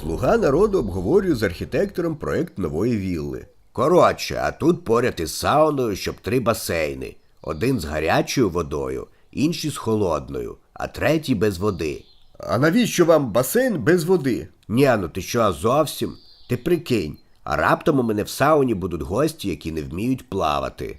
Слуга народу обговорює з архітектором проект нової вілли. Коротше, а тут поряд із сауною, щоб три басейни. Один з гарячою водою, інший з холодною, а третій без води. А навіщо вам басейн без води? Ні, ну ти що, зовсім? Ти прикинь, а раптом у мене в сауні будуть гості, які не вміють плавати.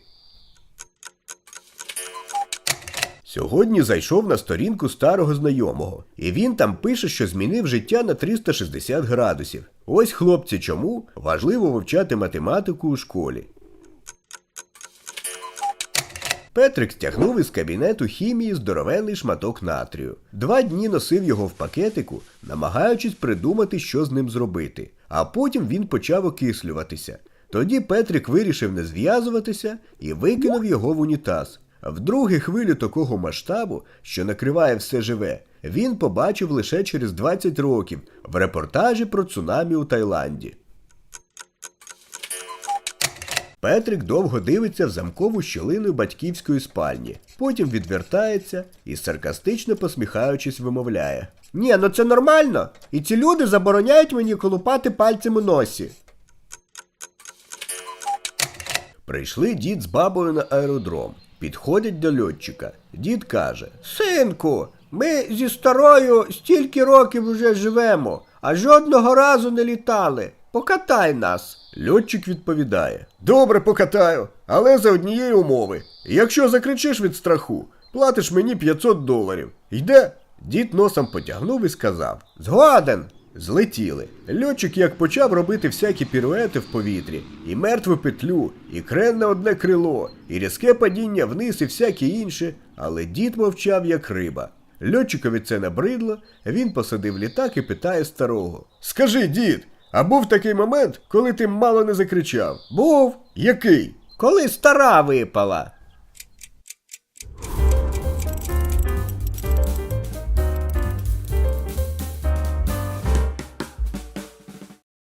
Сьогодні зайшов на сторінку старого знайомого, і він там пише, що змінив життя на 360 градусів. Ось хлопці, чому важливо вивчати математику у школі. Петрик стягнув із кабінету хімії здоровенний шматок натрію. Два дні носив його в пакетику, намагаючись придумати, що з ним зробити. А потім він почав окислюватися. Тоді Петрик вирішив не зв'язуватися і викинув його в унітаз. Вдруге хвилю такого масштабу, що накриває все живе, він побачив лише через 20 років в репортажі про цунамі у Таїланді. Петрик довго дивиться в замкову щілину батьківської спальні, потім відвертається і саркастично посміхаючись вимовляє. Ні, ну це нормально. І ці люди забороняють мені колупати пальцем у носі. Прийшли дід з бабою на аеродром. Підходять до льотчика. Дід каже: Синку, ми зі старою стільки років вже живемо, а жодного разу не літали. Покатай нас. Льотчик відповідає: Добре, покатаю, але за однієї умови. Якщо закричиш від страху, платиш мені 500 доларів. Йде? Дід носом потягнув і сказав: Згоден. Злетіли. Льотчик як почав робити всякі піруети в повітрі, і мертву петлю, і крен на одне крило, і різке падіння вниз, і всяке інше, але дід мовчав як риба. Льотчикові це набридло, він посадив літак і питає старого: Скажи, дід, а був такий момент, коли ти мало не закричав? Був. Який? Коли стара випала.